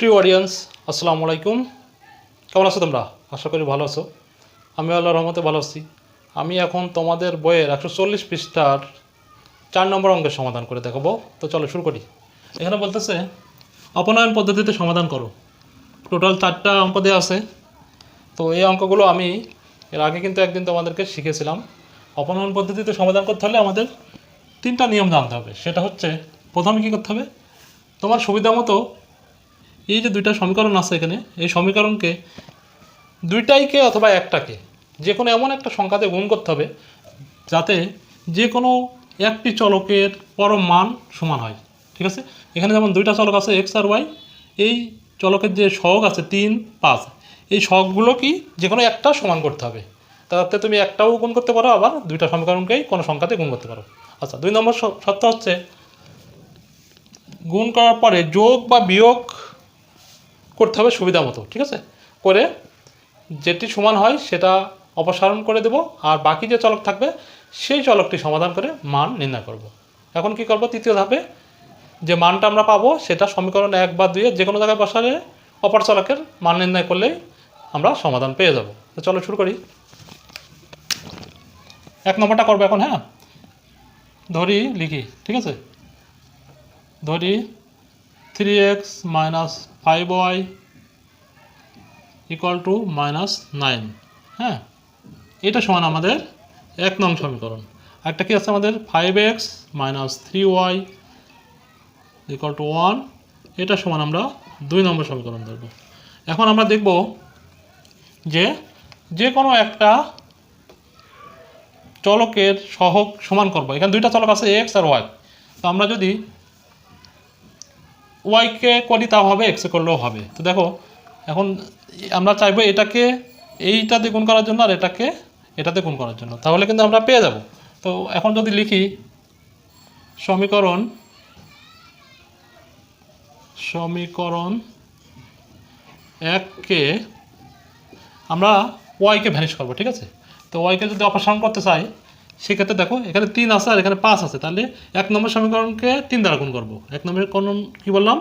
প্রিয় অডিয়েন্স আসসালামু আলাইকুম। কেমন আছো তোমরা? আশা করি ভালো আছো। আমি আল্লাহ রহমতে ভালো আছি। আমি এখন তোমাদের বইয়ের একশো চল্লিশ পৃষ্ঠার চার নম্বর অঙ্কের সমাধান করে দেখাবো। তো চলো শুরু করি। এখানে বলতেছে, অপনয়ন পদ্ধতিতে সমাধান করো। টোটাল চারটা অঙ্ক দেওয়া আছে। তো এই অঙ্কগুলো আমি এর আগে কিন্তু একদিন তোমাদেরকে শিখেছিলাম। অপনয়ন পদ্ধতিতে সমাধান করতে হলে আমাদের তিনটা নিয়ম জানতে হবে। সেটা হচ্ছে, প্রথমে কী করতে হবে? তোমার সুবিধা মতো এই যে দুইটা সমীকরণ আছে এখানে, এই সমীকরণকে দুইটাইকে অথবা একটাকে যে কোনো এমন একটা সংখ্যাতে গুণ করতে হবে যাতে যে কোনো একটি চলকের পরম মান সমান হয়, ঠিক আছে? এখানে যেমন দুইটা চলক আছে, এক্স আর ওয়াই, এই চলকের যে সহগ আছে তিন, পাঁচ, এই সহগগুলো কি যে কোনো একটা সমান করতে হবে। তাতে তুমি একটাও গুণ করতে পারো, আবার দুইটা সমীকরণকেই কোনো সংখ্যাতে গুণ করতে পারো। আচ্ছা দুই নম্বর শর্ত হচ্ছে, গুণ করার পরে যোগ বা বিয়োগ করতে হবে সুবিধা মতো, ঠিক আছে? করে যেটি সমান হয় সেটা অপসারণ করে দেব, আর বাকি যে চলক থাকবে, সেই চলকটি সমাধান করে মান নির্ণয় করব। এখন কি করব? তৃতীয় ধাপে যে মানটা আমরা পাবো, সেটা সমীকরণ এক বা দুইয়ে যে কোনো জায়গায় বসালে অপর চলকের মান নির্ণয় করলেই আমরা সমাধান পেয়ে যাব। তো চলো শুরু করি। এক নম্বরটা করব এখন হ্যাঁ? ধরি লিখি, ঠিক আছে? ধরি three X minus five Y equal to minus nine হ্যাঁ? এটা সমান আমাদের এক নং সমীকরণ। একটা কি আছে আমাদের? Five X minus three Y equal to one এটা সমান আমরা দুই নম্বর সমীকরণ ধরব। এখন আমরা দেখব যে যে কোনো একটা চলকের সহগ সমান করব। এখানে দুইটা চলক আছে এক্স আর ওয়াই তো আমরা যদি ওয়াইকে করি, তাও হবে এক্সে করলেও হবে। তো দেখো, এখন আমরা চাইব এটাকে এইটাতে গুণ করার জন্য আর এটাকে এটাতে গুণ করার জন্য। তাহলে কিন্তু আমরা পেয়ে যাব। তো এখন যদি লিখি, সমীকরণ সমীকরণ এককে আমরা ওয়াইকে ভ্যানিশ করব, ঠিক আছে? তো ওয়াইকে যদি অপসারণ করতে চাই সেক্ষেত্রে দেখো, এখানে তিন আছে আর এখানে পাঁচ আছে। তাহলে এক নম্বর সমীকরণকে তিন দ্বারা গুণ করব। এক নম্বর কোন, কী বললাম?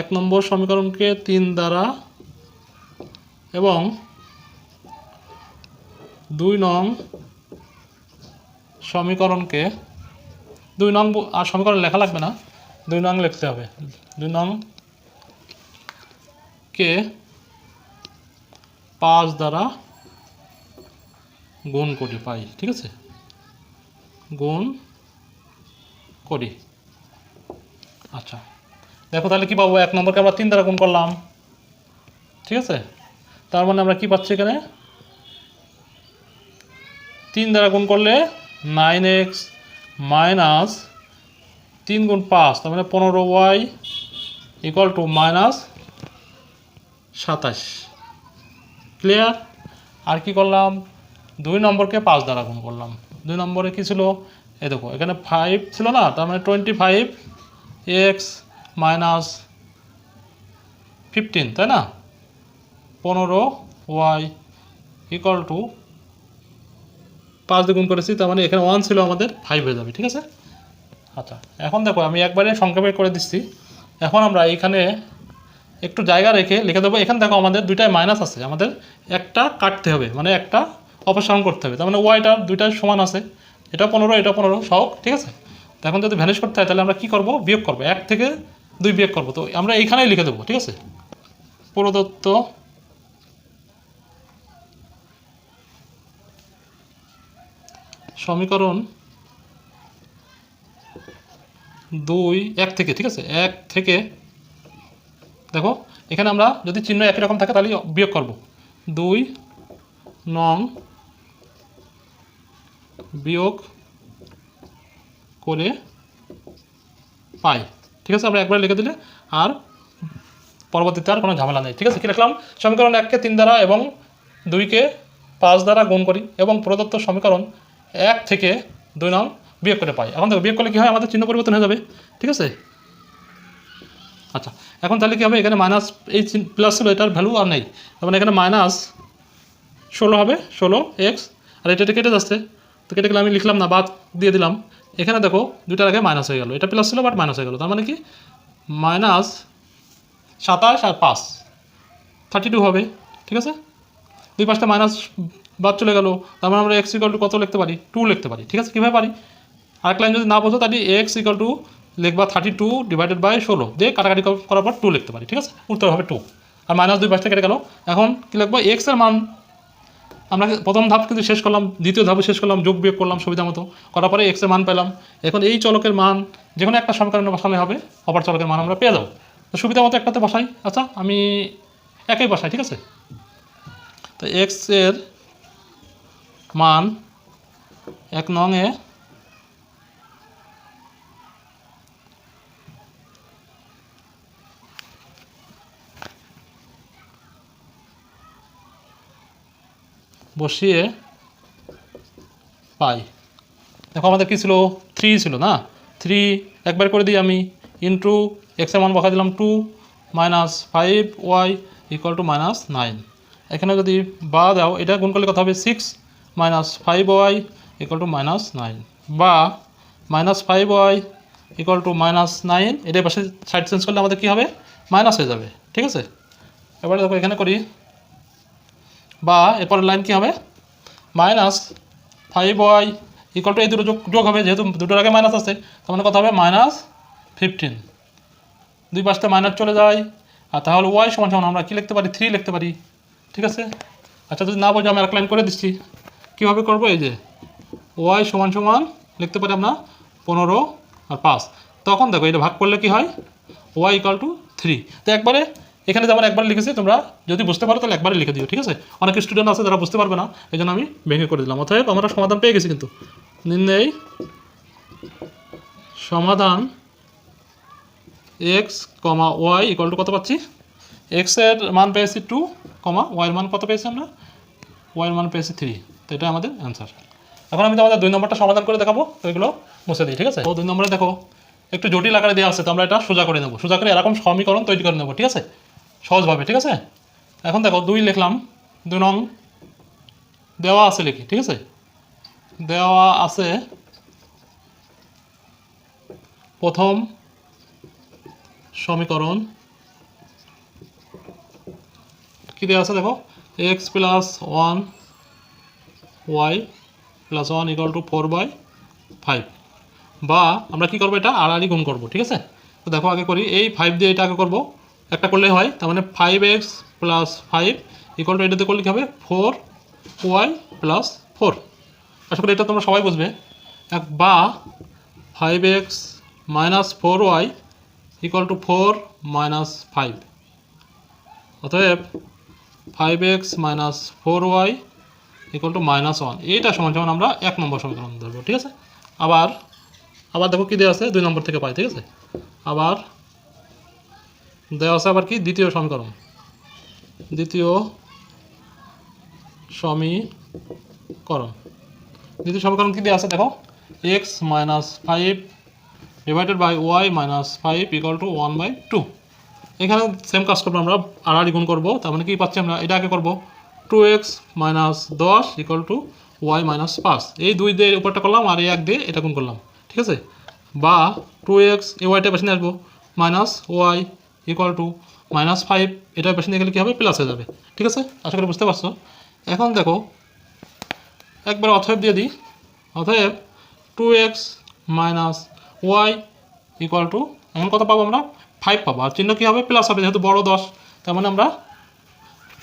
এক নম্বর সমীকরণকে তিন দ্বারা এবং দুই নং সমীকরণকে, দুই নং আর সমীকরণ লেখা লাগবে না। দুই নং লিখতে হবে। দুই নং কে পাঁচ দ্বারা গুণ করি, পাই। ঠিক আছে? গুণ করি। আচ্ছা। দেখো তাহলে কি পাবো? এক নম্বরকে আমরা তিন দ্বারা গুণ করলাম। ঠিক আছে? তার মানে আমরা কি পাচ্ছি এখানে? তিন দ্বারা গুণ করলে নাইন এক্স মাইনাস তিন গুণ পাঁচ, তার মানে পনেরো ওয়াই ইকুয়াল টু মাইনাস সাতাশ। ক্লিয়ার আর কি করলাম? দুই নম্বরকে পাঁচ দ্বারা গুণ করলাম। দুই নম্বরে কি ছিল? এই দেখো, এখানে ফাইভ ছিল না? তার মানে twenty five X minus fifteen তাই না? পনেরো ওয়াই ইকুয়াল টু পাঁচ দিয়ে গুণ করেছি, তার মানে এখানে ওয়ান ছিল আমাদের ফাইভ হয়ে যাবে, ঠিক আছে? আচ্ছা এখন দেখো, আমি একবারে সংক্ষেপে করে দিচ্ছি। এখন আমরা এখানে একটু জায়গা রেখে লিখে দেবো। এখানে দেখো আমাদের দুইটাই মাইনাস আছে, আমাদের একটা কাটতে হবে মানে একটা অপসারণ করতে হবে। তার মানে ওয়াইটা দুইটাই সমান আছে। এটা পনেরো এটা পনেরো সব ঠিক আছে? তো এখন যদি ভ্যানিশ করতে হয়, তাহলে আমরা কী করব? বিয়োগ করব। এক থেকে দুই বিয়োগ করব। তো আমরা এইখানেই লিখে দেবো, ঠিক আছে? প্রদত্ত সমীকরণ দুই, এক থেকে, ঠিক আছে? এক থেকে, দেখো, এখানে আমরা যদি চিহ্ন একই রকম থাকে তাহলে বিয়োগ করব। দুই নং বিয়োগ করে পাই। ঠিক আছে? আমরা একবার লিখে দিলে আর পরবর্তীতে আর কোনো ঝামেলা নেই। ঠিক আছে? কী লিখলাম? সমীকরণ এককে তিন দ্বারা এবং দুইকে পাঁচ দ্বারা গুণ করি এবং প্রদত্ত সমীকরণ এক থেকে দুই নং বিয়োগ করে পাই। এখন দেখো, বিয়োগ করলে কী হয়? আমাদের চিহ্ন পরিবর্তন হয়ে যাবে। ঠিক আছে? আচ্ছা এখন তাহলে কী হবে? এখানে মাইনাস এই প্লাস ছিল এটার ভ্যালু আর নেই। তার মানে এখানে মাইনাস ষোলো হবে, ষোলো এক্স আর এটা এটা কেটে যাচ্ছে। তো কেটে গেলে আমি লিখলাম না, বাদ দিয়ে দিলাম। এখানে দেখো দুইটার আগে মাইনাস হয়ে গেল। এটা প্লাস ছিল বাট মাইনাস হয়ে গেল। তার মানে কি? মাইনাস সাতাশ আর পাঁচ। থার্টি টু হবে, ঠিক আছে? দুই পাঁচটা মাইনাস বাদ চলে গেল। তার মানে আমরা এক্স ইকাল টু কত লিখতে পারি? টু লিখতে পারি, ঠিক আছে? কীভাবে পারি? আর আরেক লাইন যদি না বোঝো, তাহলে এক্স ইকাল টু লিখবা থার্টি টু ডিভাইডেড বাই ষোলো। দিয়ে কাটাকাটি করার পর টু লিখতে পারি, ঠিক আছে? উত্তর হবে টু আর মাইনাস দুই পাঁচটা কেটে গেল। এখন কী লিখব? এক্সের মান আমরা প্রথম ধাপ কিন্তু শেষ করলাম, দ্বিতীয় ধাপও শেষ করলাম, যোগ বিয়োগ করলাম সুবিধা মতো। করার পরে এক্সের মান পেলাম। এখন এই চলকের মান যে কোনো একটা সমীকরণে বসালে হবে, অপার চলকের মান আমরা পেয়ে যাব। তো সুবিধা মতো একটাতে বসাই। আচ্ছা আমি একই বসাই, ঠিক আছে? তো এক্সের মান এক নং এ বসিয়ে পাই। দেখো আমাদের কী ছিল? থ্রি ছিল না? থ্রি একবার করে দিই আমি। ইন্টু এক্সের মান বসা দিলাম two minus five Y equal to minus nine এখানে যদি বা দাও, এটা গুণ করলে কথা হবে? Six minus five Y equal to minus nine বা minus five Y equal to minus nine এটার পাশে সাইড চেঞ্জ করলে আমাদের কী হবে? মাইনাস হয়ে যাবে। ঠিক আছে? এবারে দেখো এখানে করি। বা এরপরের লাইন কী হবে? Minus five Y equal to এই দুটো যোগ যোগ হবে, যেহেতু দুটোর আগে মাইনাস আছে, তার মানে কত হবে? মাইনাস ফিফটিন দুই পাঁচটা মাইনাস চলে যায়, আর তাহলে ওয়াই সমান সমান, আমরা কী লিখতে পারি? থ্রি লিখতে পারি। ঠিক আছে? আচ্ছা যদি না বোঝো, আমি এক লাইন করে দিচ্ছি। কীভাবে করব? এই যে ওয়াই সমান সমান লিখতে পারি আমরা পনেরো আর পাঁচ। তখন দেখো, এটা ভাগ করলে কি হয়? ওয়াই ইকাল টু থ্রি তো একবারে এখানে যেমন একবার লিখেছি, তোমরা যদি বুঝতে পারো তাহলে একবারে লিখে দিও, ঠিক আছে? অনেক স্টুডেন্ট আছে যারা বুঝতে পারবে না এই জন্য আমি ভেঙে করে দিলাম। অতএব আমরা সমাধান পেয়ে গেছি কিন্তু। নির্ণয়, সমাধান X comma Y equal to কত পাচ্ছি? এক্সের মান পেয়েছি টু কমা ওয়াইয়ের মান কত পেয়েছি আমরা? ওয়াইয়ের মান পেয়েছি থ্রি তো এটা আমাদের অ্যান্সার এখন আমি তোমাদের দুই নম্বরটা সমাধান করে দেখাবো, তো এগুলো মুছে দিই, ঠিক আছে? তো দুই নম্বরে দেখো, একটু জটিল আকারে দেওয়া আছে, তো আমরা এটা সোজা করে নেব। সোজা করে এরকম সমীকরণ তৈরি করে নেব, ঠিক আছে? সহজভাবে, ঠিক আছে? এখন দেখো, দুই লিখলাম, দুই নং, দেওয়া আছে লিখি, ঠিক আছে? দেওয়া আছে প্রথম সমীকরণ। কী দেওয়া আছে দেখো? X plus one Y plus one equal to four by five বা আমরা কী করব এটা আড়াআড়ি গুণ করব, ঠিক আছে? তো দেখো, আগে করি, এই ফাইভ দিয়ে এটা আগে করব একটা করলেই হয়, তার মানে five X plus five equal to এটাতে করলে কী হবে? ফোর ওয়াই প্লাস ফোর আশা করি এটা তোমরা সবাই বুঝবে। এক বা five X minus four Y equal to four minus five অতএব five X minus four Y equal to minus one এইটা সমান সমান আমরা এক নম্বর সমীকরণ ধরবো, ঠিক আছে? আবার আবার দেখো কী দেওয়া আছে? দুই নম্বর থেকে পাই, ঠিক আছে? আবার দেওয়া আছে আবার কি? দ্বিতীয় সমীকরণ। দ্বিতীয় সমীকরণ। দ্বিতীয় সমীকরণ কী দেওয়া আছে? দেখো। X minus five divided by y minus five equal to one by two এখানে সেম কাজ করব আমরা আড়াআড়ি গুণ করব। তার মানে কি পাচ্ছি আমরা? এটা আগে করব। টু এক্স মাইনাস দশ ইকুয়াল টু ওয়াই মাইনাস পাঁচ। এই দুই দিয়ে উপরটা করলাম, আর এই এক দিয়ে এটা গুণ করলাম। ঠিক আছে? বা টু এক্স এই ওয়াইটা বেশি নিয়ে আসব। Minus y equal to minus five এটা বেশি নিয়ে গেলে কী হবে? প্লাস হয়ে যাবে। ঠিক আছে? আশা করি বুঝতে পারছ? এখন দেখো, একবার অথয়েব দিয়ে দিই। অতএব two x minus y equal to এখন কত পাবো আমরা? ফাইভ পাবো। আর চিহ্ন কী হবে? প্লাস হবে, যেহেতু বড় দশ, তার মানে আমরা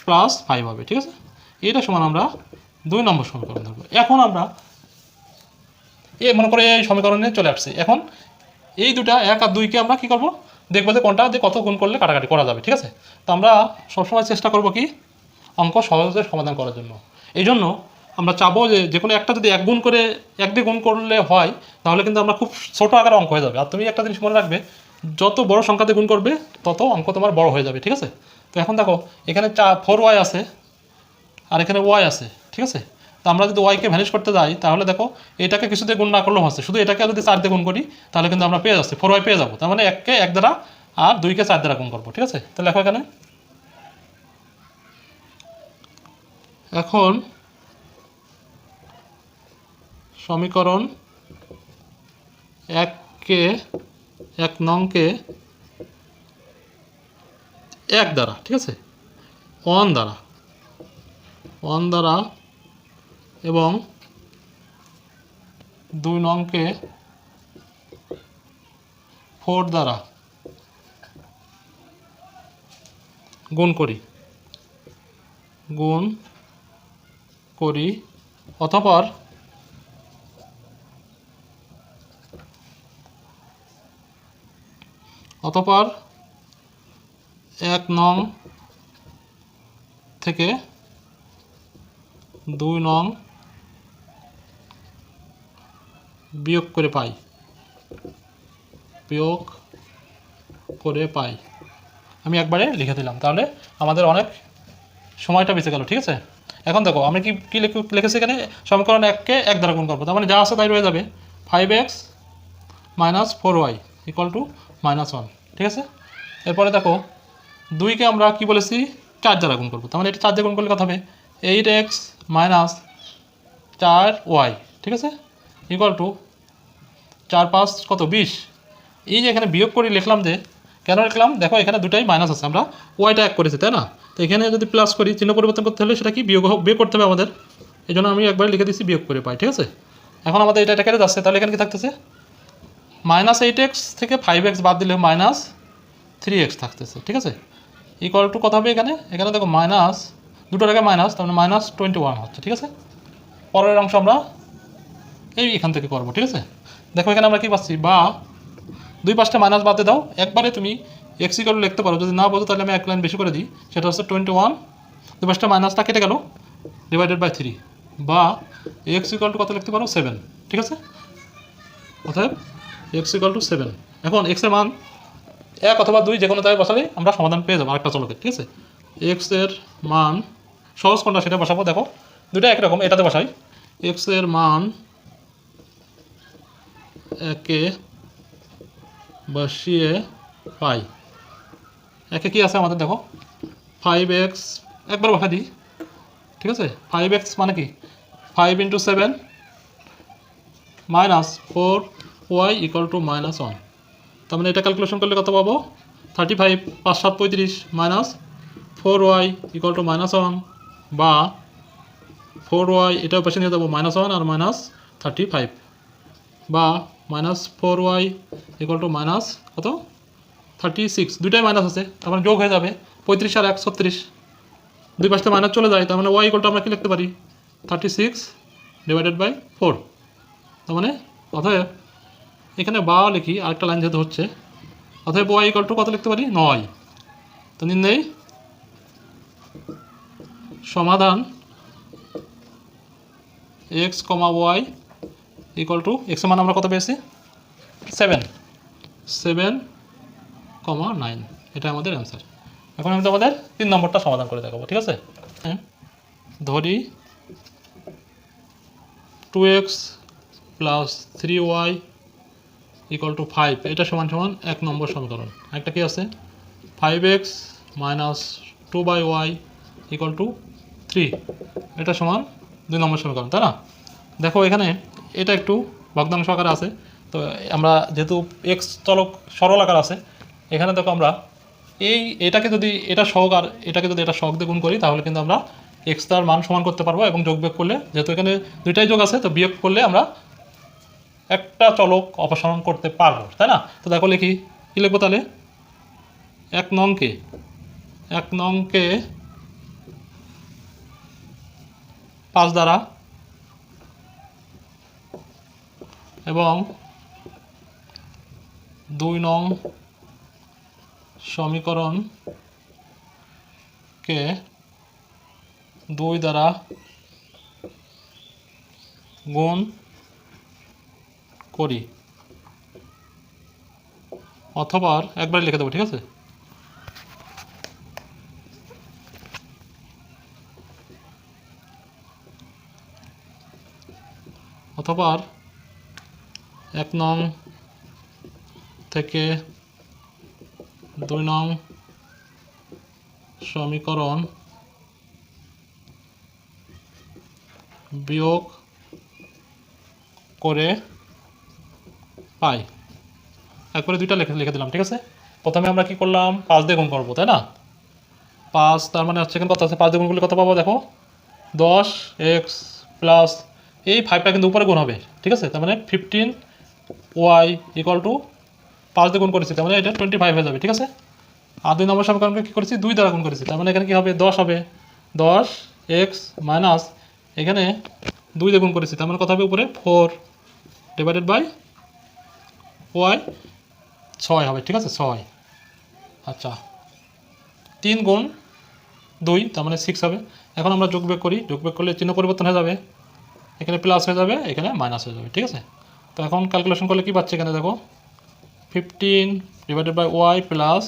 প্লাস ফাইভ হবে ঠিক আছে? এটা সমান আমরা দুই নম্বর সমীকরণ ধরবো। এখন আমরা এ, মনে করে এই সমীকরণে চলে আসছে। এখন এই দুটা এক আর দুইকে আমরা কী করব? দেখব যে কোনটা যে কত গুণ করলে কাটাকাটি করা যাবে, ঠিক আছে? তো আমরা সবসময় চেষ্টা করব কি? অঙ্ক সহজে সমাধান করার জন্য। এই জন্য আমরা চাবো যে যে কোনো একটা যদি এক গুণ করে, এক দিয়ে গুণ করলে হয়, তাহলে কিন্তু আমরা খুব ছোটো আকারে অঙ্ক হয়ে যাবে। আর তুমি একটা জিনিস মনে রাখবে, যত বড় সংখ্যাতে গুণ করবে, তত অঙ্ক তোমার বড় হয়ে যাবে, ঠিক আছে? তো এখন দেখো, এখানে চা ফোর ওয়াই আছে, আর এখানে ওয়াই আছে, ঠিক আছে? তো আমরা যদি ওয়াইকে ভ্যানিশ করতে যাই, তাহলে দেখো এটাকে কিছু দিয়ে গুণ না করলেও হচ্ছে। শুধু এটাকে যদি চার দিয়ে গুণ করি, তাহলে কিন্তু আমরা পেয়ে যাচ্ছি। ফোর ওয়াই পেয়ে যাব। তার মানে এককে এক দ্বারা আর দুইকে চার দ্বারা গুণ করব, ঠিক আছে? তাহলে লেখো এখানে। এখন সমীকরণ এককে এক নংকে এক দ্বারা, ঠিক আছে? ওয়ান দ্বারা। ওয়ান দ্বারা এবং দুই নংকে ফোর দ্বারা গুণ করি। গুণ করি অতপর অতপর এক নং থেকে দুই নং বিয়োগ করে পাই। বিয়োগ করে পাই। আমি একবারে লিখে দিলাম। তাহলে আমাদের অনেক সময়টা বেঁচে গেল, ঠিক আছে? এখন দেখো, আমি কি, কী লিখে- লিখেছি এখানে? সমীকরণ এককে এক দ্বারা গুণ করব। তার মানে যা আছে তাই রয়ে যাবে। Five x minus four y equal to minus one ঠিক আছে? এরপরে দেখো দুইকে আমরা কি বলেছি? চার দ্বারা গুণ করব। তার মানে এটা চার দিয়ে গুণ করলে কথা হবে? এইট এক্স মাইনাস চার ওয়াই ঠিক আছে? ইকুয়াল টু চার পাঁচ কত? বিশ। এই যে এখানে বিয়োগ করে লিখলাম যে, কেন লিখলাম? দেখো এখানে দুটাই মাইনাস আছে, আমরা ওয়াইটা এক করেছি, তাই না? তো এখানে যদি প্লাস করি, চিহ্ন পরিবর্তন করতে হলে সেটা কি? বিয়োগ বিয়োগ করতে হবে আমাদের। এই জন্য আমি একবার লিখে দিচ্ছি বিয়োগ করে পাই, ঠিক আছে? এখন আমাদের এটা এটা কেটে যাচ্ছে তাহলে এখানে কি থাকতেছে? মাইনাস এইট এক্স থেকে ফাইভ এক্স বাদ দিলে মাইনাস থ্রি এক্স থাকতেছে, ঠিক আছে? ইকুয়াল টু কত হবে এখানে? এখানে দেখো মাইনাস দুটোর আগে মাইনাস তার মানে মাইনাস টোয়েন্টি ওয়ান হচ্ছে, ঠিক আছে? পরের অংশ আমরা এই এখান থেকে করব, ঠিক আছে? দেখো, এখানে আমরা কি পাচ্ছি? বা, দুই পাঁচটা মাইনাস বাদে দাও। একবারে তুমি এক্স ইকুয়াল লিখতে পারো। যদি না বোঝো, তাহলে আমি এক লাইন বেশি করে দিই। সেটা হচ্ছে টোয়েন্টি ওয়ান দুই পাঁচটা মাইনাসটা কেটে গেল। ডিভাইডেড বাই থ্রি বা এক্স ইকুয়াল টু কত লিখতে পারো? সেভেন ঠিক আছে? অতএব এক্স ইকুয়াল টু সেভেন এখন এক্সের মান এক অথবা দুই যে কোনো জায়গায় বসালে আমরা সমাধান পেয়ে যাব আরেকটা চলকে, ঠিক আছে? এক্সের মান সহজ কোনটা সেটা বসাবো। দেখো দুটো একরকম, এটাতে বসাই। এক্সের মান একে বসিয়ে পাই। একে কি আছে আমাদের, দেখো? ফাইভ এক্স একবার বসা দিই। ঠিক আছে? ফাইভ এক্স মানে কি? Five into seven minus four y equal to minus one তার মানে এটা ক্যালকুলেশন করলে কত পাবো? থার্টি ফাইভ পাঁচ, সাত, পঁয়ত্রিশ minus four y equal to minus one বা ফোর ওয়াই এটাও পাশে নিয়ে যাব মাইনাস ওয়ান আর মাইনাস থার্টি ফাইভ বা minus four y equal to minus কত? থার্টি সিক্স দুইটাই মাইনাস আছে, তার মানে যোগ হয়ে যাবে। পঁয়ত্রিশ আর এক, ছত্রিশ। দুই পাশে মাইনাস চলে যায়, তার মানে ওয়াই ইকুয়াল টু আমরা কি লিখতে পারি? Thirty six divided by four তার মানে অতএব এখানে বা লিখি, আরেকটা লাইন যেহেতু হচ্ছে, অতএব ওয়াই ইকুয়াল টু কত লিখতে পারি? নয়। তো নির্ণয়, সমাধান x comma y equal to এক্সের মান আমরা কত পেয়েছি? সেভেন সেভেন কমা নাইন এটা আমাদের অ্যান্সার এখন আমি তোমাদের তিন নম্বরটা সমাধান করে দেখাবো, ঠিক আছে? হ্যাঁ। ধরি two x plus three y equal to five এটা সমান সমান এক নম্বর সমীকরণ। একটা কি আছে? Five x minus two by y equal to three এটা সমান দুই নম্বর সমীকরণ, তাই না? দেখো এখানে এটা একটু ভগ্নাংশ আকারে আছে। তো আমরা যেহেতু এক্স চলক সরল আকার আছে, এখানে দেখো আমরা এই এটাকে যদি এটা সহগ আর এটাকে যদি এটা সহগ দিয়ে গুণ করি, তাহলে কিন্তু আমরা এক্স তার মান সমান করতে পারব এবং যোগ বিয়োগ করলে, যেহেতু এখানে দুইটাই যোগ আছে, তো বিয়োগ করলে আমরা একটা চলক অপসারণ করতে পারব, তাই না? তো দেখো লিখি, কী লিখব তাহলে? এক নংকে এক নংকে পাঁচ দ্বারা এবং দুই নং সমীকরণকে দুই দ্বারা গুণ করি। অথবা একবার লিখে দেবো, ঠিক আছে? অথবা এক নং থেকে দুই নং সমীকরণ বিয়োগ করে পাই। একবারে দুইটা লিখে লিখে দিলাম, ঠিক আছে? প্রথমে আমরা কি করলাম? পাঁচ দিয়ে গুণ করব, তাই না? পাঁচ, তার মানে হচ্ছে আছে? পাঁচ দিয়ে গুণ করলে কত পাবো দেখো? দশ, এক্স, প্লাস, এই ফাইভটা কিন্তু উপরে গুণ হবে, ঠিক আছে? তার মানে ফিফটিন ওয়াই ইকুয়াল টু পাঁচ দিয়ে গুণ করেছি, তার মানে এটা টোয়েন্টি ফাইভ হয়ে যাবে, ঠিক আছে? আর দুই নম্বর সমীকরণকে কী করেছি? দুই দ্বারা গুণ করেছি, তার মানে এখানে কী হবে? দশ হবে। দশ এক্স মাইনাস এখানে দুই দিয়ে গুণ করেছি, তার মানে কত হবে? উপরে ফোর ডিভাইডেড বাই ওয়াই ছয় হবে, ঠিক আছে? ছয়। আচ্ছা। তিন গুণ দুই, তার মানে সিক্স হবে। এখন আমরা যোগ বিয়োগ করি, যোগ বিয়োগ করলে চিহ্ন পরিবর্তন হয়ে যাবে। এখানে প্লাস হয়ে যাবে, এখানে মাইনাস হয়ে যাবে, ঠিক আছে? তো এখন ক্যালকুলেশন করলে কী পাচ্ছি এখানে দেখো? Fifteen divided by y plus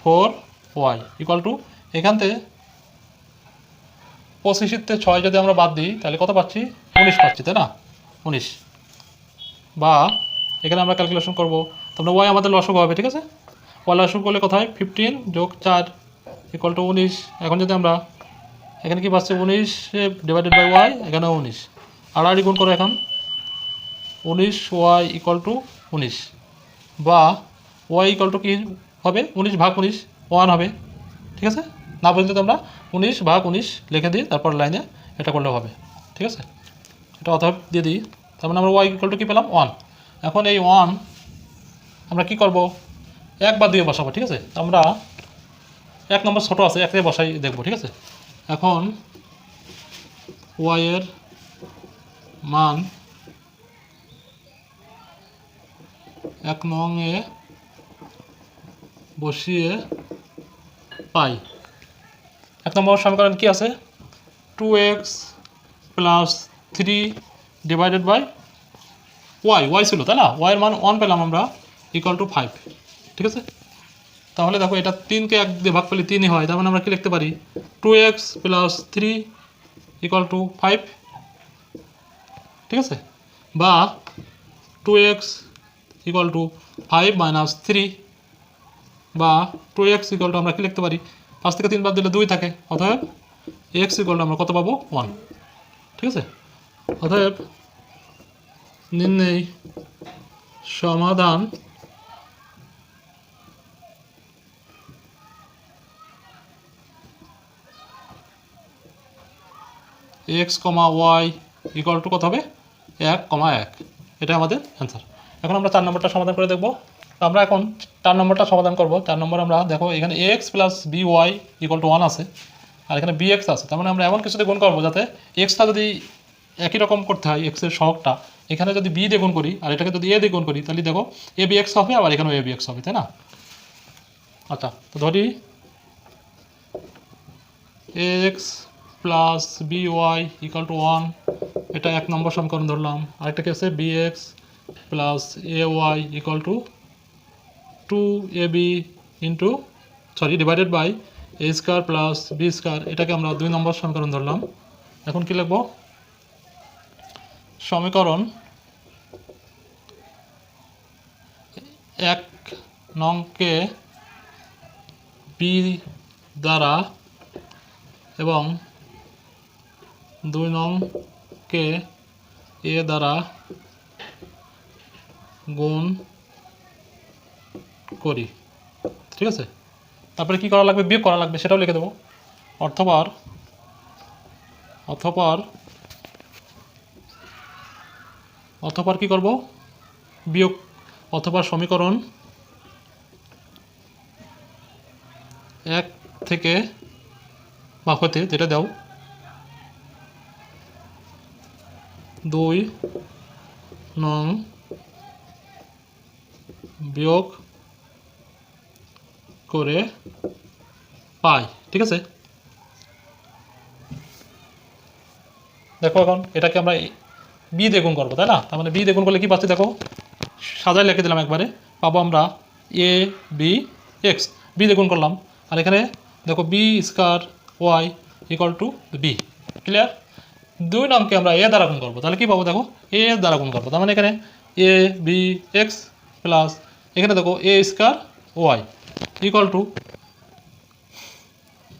four y equal to এখান থেকে ছয় যদি আমরা বাদ দিই, তাহলে কত পাচ্ছি? উনিশ পাচ্ছি, তাই না? উনিশ। বা এখানে আমরা ক্যালকুলেশন করব। তারপরে ওয়াই আমাদের লসক হবে, ঠিক আছে? ওয়াই লসক করলে কোথায় ফিফটিন যোগ চার ইকুয়াল টু উনিশ। এখন যদি আমরা এখানে কি পাচ্ছি? উনিশ ডিভাইডেড বাই ওয়াই এখানে উনিশ। আড়াআড়ি গুণ করো এখন। উনিশ ওয়াই ইকুয়াল টু উনিশ বা ওয়াই ইকুয়াল টু কী হবে? উনিশ ভাগ উনিশ, ওয়ান হবে। ঠিক আছে? না বুঝলে তোমরা উনিশ ভাগ উনিশ লিখে দিই, তারপর লাইনে এটা করলেও হবে। ঠিক আছে? এটা অথবা দিয়ে দিই। তার মানে আমরা ওয়াই ইকুয়াল টু কী পেলাম? ওয়ান। এখন এই ওয়ান আমরা কি করব? এক বা দুয়ে বসাবো, ঠিক আছে? আমরা এক নম্বর ছোটো আছে একে বসাই দেখব, ঠিক আছে? এখন ওয়াইয়ের মান এক নং এ বসিয়ে পাই। এক নম্বর সমীকরণ কি আছে? Two x plus three divided by y y ছিল, তাই না? ওয়াইয়ের মান ওয়ান পেলাম আমরা ইকুয়াল টু ফাইভ ঠিক আছে? তাহলে দেখো, এটা তিনকে এক দিয়ে ভাগ করলে তিনই হয়, তার মানে আমরা কি লিখতে পারি? Two x plus three equal to five ঠিক আছে? বা two x equal to five minus three বা টু এক্স ইকুয়াল টু আমরা কি লিখতে পারি? পাঁচ থেকে তিন বাদ দিলে দুই থাকে, অতএব এক্স ইকুয়াল টু আমরা কত পাবো? ওয়ান ঠিক আছে? অতএব নির্ণয় সমাধান x comma y equal to কত হবে? এক কমা এক। এটা আমাদের অ্যান্সার এখন আমরা চার নম্বরটা সমাধান করে দেখব। তো আমরা এখন চার নম্বরটা সমাধান করব। চার নম্বর আমরা দেখো এখানে x plus b y equal to one আছে, আর এখানে বি এক্স আছে। তার মানে আমরা এমন কিছুতে গুণ করব যাতে এক্সটা যদি একই রকম করতে হয় এক্সের সহগটা, এখানে যদি বি গুণ করি আর এটাকে যদি এ গুণ করি, তাহলে দেখো এ বি এক্স হবে আবার এখানেও এ বি এক্স হবে, তাই না? আচ্ছা তো ধরি x plus b y equal to one এটা এক নম্বর সমীকরণ ধরলাম। আরেকটা কি আছে b x equal to two a b into sorry divided by a square plus b square এটাকে আমরা দুই নম্বর সমীকরণ ধরলাম। এখন কি লিখব? সমীকরণ এক নংকে বি দ্বারা এবং দুই নংকে এ দ্বারা গুণ করি। ঠিক আছে? তারপরে কি করা লাগবে? বিয়োগ করা লাগবে, সেটাও লিখে দেবো। অর্থপর অথপর অথপর কি করব? বিয়োগ অথবা সমীকরণ এক থেকে, বা হতে যেটা দাও, দুই নং বিয়োগ করে পাই, ঠিক আছে? দেখো এখন এটাকে আমরা বি গুণ করব, তাই না? তার মানে বি গুণ করলে কি পাচ্ছি দেখো? সাজায় লিখে দিলাম একবারে। পাবো আমরা এ বি এক্স বি গুণ করলাম। আর এখানে দেখো b square y equal to b clear দুই নামকে আমরা এ দ্বারা গুণ করব। তাহলে কি পাবো দেখো? এ দ্বারা গুণ করব। তার মানে এখানে এ বি এক্স প্লাস এখানে দেখো a square y equal to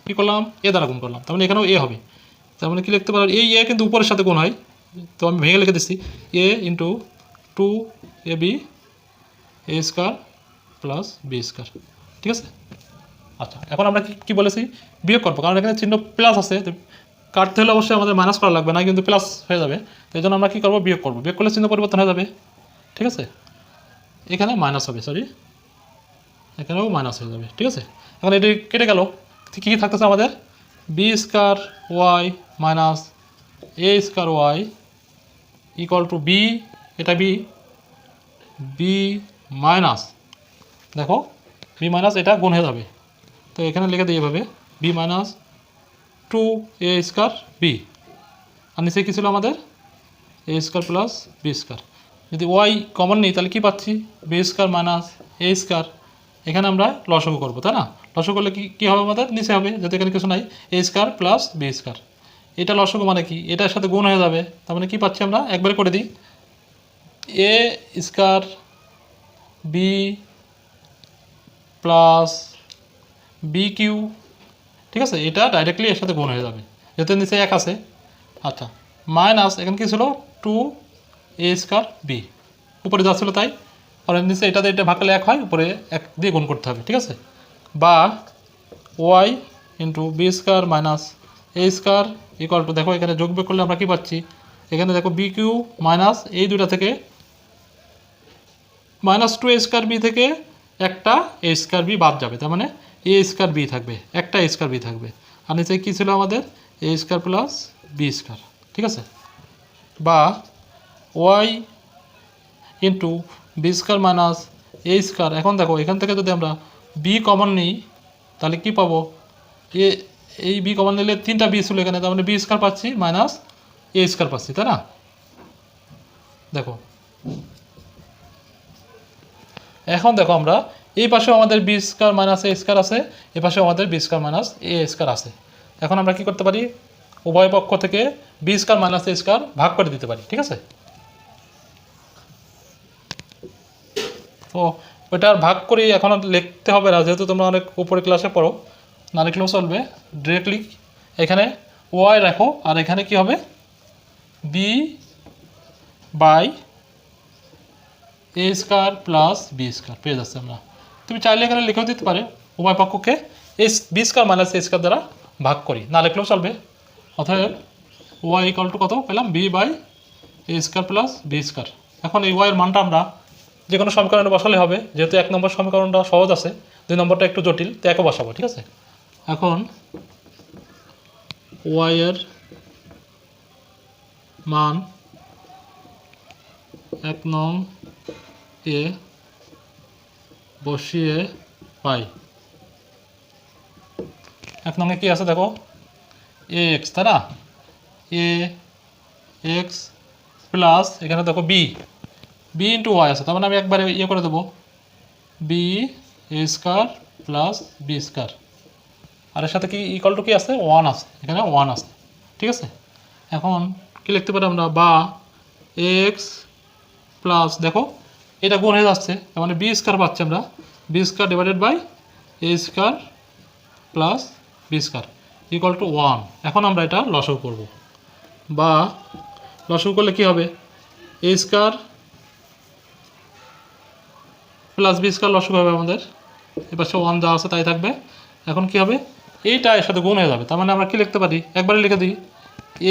কী করলাম? এ দ্বারা গুণ করলাম। তার মানে এখানেও এ হবে। তার মানে কি লিখতে পারো? এই এ কিন্তু উপরের সাথে গুণ হয়। তো আমি ভেঙে লিখে দিচ্ছি। A into two a b a square plus b square ঠিক আছে? আচ্ছা এখন আমরা কি কি বলেছি? বিয়োগ করব। কারণ এখানে চিহ্ন প্লাস আছে। কাটতে হলে অবশ্যই আমাদের মাইনাস করা লাগবে। না কিন্তু প্লাস হয়ে যাবে। এই জন্য আমরা কী করব? বিয়োগ করব। বিয়োগ করলে চিহ্ন পরিবর্তন হয়ে যাবে। ঠিক আছে? এখানে মাইনাস হবে সরি এখানেও মাইনাস হয়ে যাবে, ঠিক আছে? এখন এটি কেটে গেল। কী কী থাকতেছে আমাদের? B square y minus a square y equal to b এটা বি বি মাইনাস দেখো বি মাইনাস এটা গুণ হয়ে যাবে। তো এখানে লিখে দিই এভাবে b minus two a square b আর নিচে কী ছিল আমাদের? A square plus b square যদি ওয়াই কমন নেই, তাহলে কী পাচ্ছি? B square minus a square এখানে আমরা লসগু করব, তাই না? লসগু করলে কি কী হবে আমাদের? নিচে হবে, যাতে এখানে কিছু নাই। A square plus b square এটা লসগু মানে কি? এটার সাথে গুণ হয়ে যাবে। তার মানে কী পাচ্ছি আমরা? একবার করে দিই। A square b plus b cube ঠিক আছে? এটা ডাইরেক্টলি এর সাথে গুণ হয়ে যাবে। যেহেতু নিচে এক আছে। আচ্ছা। মাইনাস এখানে কী ছিল? Two a square b. উপরে যা ছিল তাই। আর এর নিচে এটাতে এটা ভাগলে এক হয়, উপরে এক দিয়ে গুণ করতে হবে, ঠিক আছে? বা y into b square minus a square equal to দেখো, এখানে যোগ বিয়োগ করলে আমরা কী পাচ্ছি? এখানে দেখো বি কিউ মাইনাস এই দুটা থেকে minus two a square b থেকে একটা এ স্কোয়ার বি বাদ যাবে। তার মানে এ স্কোয়ার বি থাকবে, একটা এ স্কোয়ার বি থাকবে। আর নিচে কী ছিল আমাদের? A square plus b square, ঠিক আছে? বা y into b square minus a square. এখন দেখো, এখান থেকে যদি আমরা বি কমন নিই, তাহলে কি পাবো? এ, এই বি কমন নিলে তিনটা বি ছিল এখানে, তার মানে বি স্কোয়ার পাচ্ছি মাইনাস এ স্কোয়ার পাচ্ছি, তাই না? দেখো, এখন দেখো আমরা, এই পাশেও আমাদের b square minus a square আছে, এ পাশেও আমাদের b square minus a square আছে। এখন আমরা কি করতে পারি? উভয় পক্ষ থেকে b square minus a square ভাগ করে দিতে পারি, ঠিক আছে? তো ওইটা আর ভাগ করি এখন লিখতে হবে না, যেহেতু তোমরা অনেক উপরে ক্লাসে পড়ো না লিখলেও চলবে ডিরেক্টলি এখানে ওয়াই রাখো, আর এখানে কি হবে? B by a square plus b square পেয়ে যাচ্ছে আমরা। তুমি চাইলে এখানে লিখেও দিতে পারে, উভয় পক্ষকে S b square minus a square দ্বারা ভাগ করি। না লিখলেও চলবে, অতএব ওয়াই ইকাল টু কত? পেলাম b by a square plus b square এখন এই ওয়াইয়ের মানটা আমরা যে কোনো সমীকরণে বসালে হবে, যেহেতু এক নম্বর সমীকরণটা সহজ আছে, দুই নম্বরটা একটু জটিল, তো একে বসাবো, ঠিক আছে? এখন ওয়াইয়ের মান এক নং এ বসিয়ে পাই। এক নঙ্গে কি আছে দেখো? এ এক্স তাই না? এ এক্স প্লাস এখানে দেখো বি বি ইন্টু ওয়াই আছে, তার মানে আমি একবারে ইয়ে করে দেবো। B a square plus b square আর এর সাথে কি ইকাল টু কি আছে? ওয়ান আছে, এখানে ওয়ান আছে। ঠিক আছে? এখন কি লিখতে পারি আমরা? বা এক্স প্লাস দেখো, এটা গুণ হয়ে যাচ্ছে, তার মানে বি স্কোয়ার পাচ্ছি আমরা। B square divided by a square plus b square equal to one এখন আমরা এটা লসও করব। বা লসও করলে কি হবে? A square plus b square লসও হবে আমাদের। এবার সে ওয়ান যা আছে তাই থাকবে। এখন কি হবে? এইটা এর সাথে গুণ হয়ে যাবে। তার মানে আমরা কি লিখতে পারি? একবারে লিখে দিই।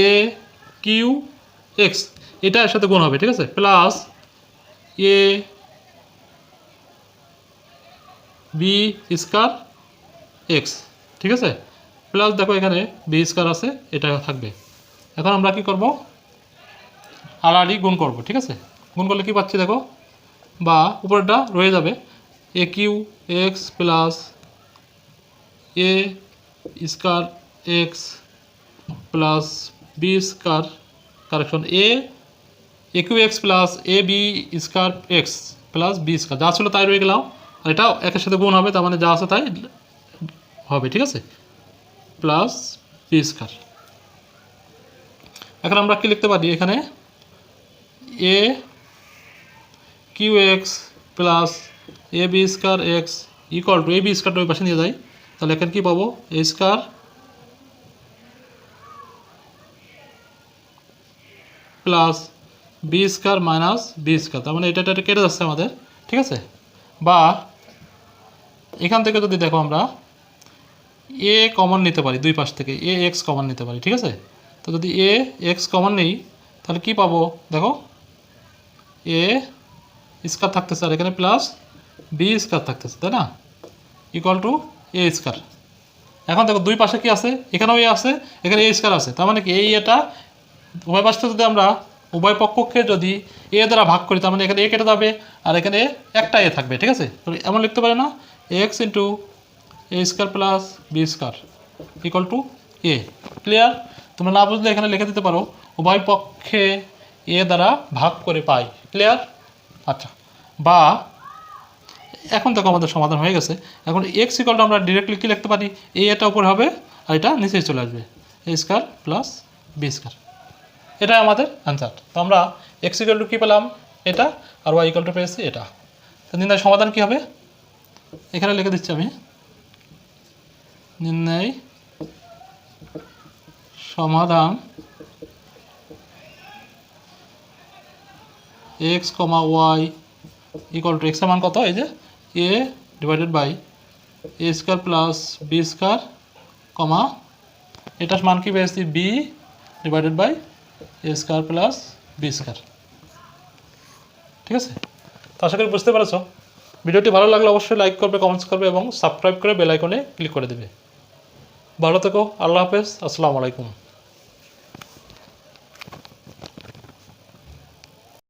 এ কিউ এক্স এটা এর সাথে গুণ হবে, ঠিক আছে? Plus a b square x ঠিক আছে? প্লাস দেখো এখানে বি স্কোয়ার আছে, এটা থাকবে। এখন আমরা কি করব? আড়াআড়ি গুণ করব, ঠিক আছে? গুণ করলে কি পাচ্ছি দেখো? বা উপরেটা রয়ে যাবে। A cube x plus a square x plus b square correction a cube x plus a b square x plus b square যা ছিল তাই রয়ে গেলাম। আর এটা একের সাথে গুণ হবে, তার মানে যা আছে তাই হবে, ঠিক আছে? প্লাস বি স্কার এখন আমরা কি লিখতে পারি? এখানে a cube x plus a b square x equal to a b স্কোয়ারটা ওই পাশে নিয়ে যাই, তাহলে এখানে কী পাবো? A square plus b square minus b square তার মানে এটা এটা কেটে যাচ্ছে আমাদের, ঠিক আছে? বা এখান থেকে যদি দেখো আমরা এ কমন নিতে পারি, দুই পাশ থেকে এ এক্স কমন নিতে পারি, ঠিক আছে? তো যদি এ এক্স কমন নেই, তাহলে কি পাবো? দেখো এ স্কোয়ার থাকতেছে আর এখানে প্লাস বি স্কোয়ার থাকতেছে, তাই না? ইকুয়াল টু এ স্কোয়ার এখন দেখো দুই পাশে কি আছে? এখানেও এ আছে, এখানে এ স্কোয়ার আছে। তার মানে কি এই এটা উভয় পাশে যদি আমরা উভয় পক্ষকে যদি এ দ্বারা ভাগ করি, তার মানে এখানে এ কেটে যাবে আর এখানে একটা এ থাকবে, ঠিক আছে? এমন লিখতে পারে না x into a square plus b square equal to a clear তোমরা না বুঝলে এখানে লিখে দিতে পারো, উভয় পক্ষে এ দ্বারা ভাগ করে পাই। ক্লিয়ার আচ্ছা বা এখন দেখো আমাদের সমাধান হয়ে গেছে। এখন এক্স ইকলটা আমরা ডিরেক্টলি কী লিখতে পারি? এই এটা উপরে হবে আর এটা নিচে চলে আসবে। A square plus b square এটাই আমাদের অ্যান্সার তো আমরা এক্স ইকাল টু কী পেলাম? এটা, আর ওয়াই ইকাল টু পেয়েছি এটা। তো নির্ণয় সমাধান কী হবে? এখানে লিখে দিচ্ছি আমি। নির্ণয় সমাধান x comma y equal to এক্সের মান কত? এই যে a divided by a square plus b square comma এটার মান কি পেয়েছি? B divided by a square plus b square ঠিক আছে? তো আশা করি বুঝতে পেরেছ। ভিডিওটি ভালো লাগলে অবশ্যই লাইক করবে কমেন্টস করবে এবং সাবস্ক্রাইব করে বেল আইকনে ক্লিক করে দেবে। ভালো থেকো, আল্লাহ হাফেজ, আসসালামু আলাইকুম।